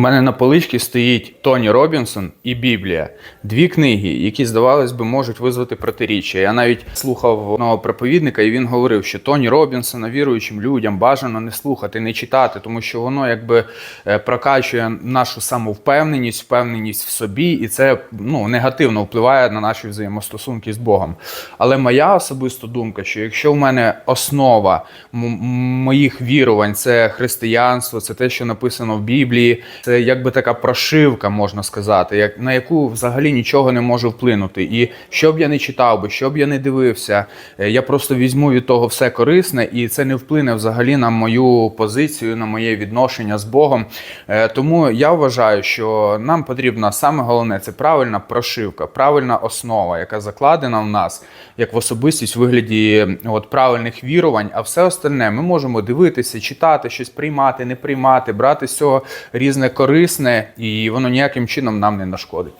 У мене на поличці стоїть Тоні Робінсон і Біблія. Дві книги, які, здавалось би, можуть визвати протиріччя. Я навіть слухав одного проповідника, і він говорив, що Тоні Робінсона віруючим людям бажано не слухати, не читати, тому що воно якби е, прокачує нашу самовпевненість, впевненість в собі, і це ну, негативно впливає на наші взаємостосунки з Богом. Але моя особиста думка, що якщо в мене основа моїх вірувань це християнство, це те, що написано в Біблії, це якби така прошивка, можна сказати, як на яку взагалі нічого не може вплинути. І що б я не читав би, що б я не дивився, е, я просто візьму від того все корисне, і це не вплине взагалі на мою позицію, на моє відношення з Богом. Е, Тому я вважаю, що нам потрібна саме головне це правильна прошивка, правильна основа, яка закладена в нас як в особистість в вигляді от, правильних вірувань. А все остальне ми можемо дивитися, читати, щось приймати, не приймати, брати з цього різне корисне, і воно ніяким чином нам не нашкодить.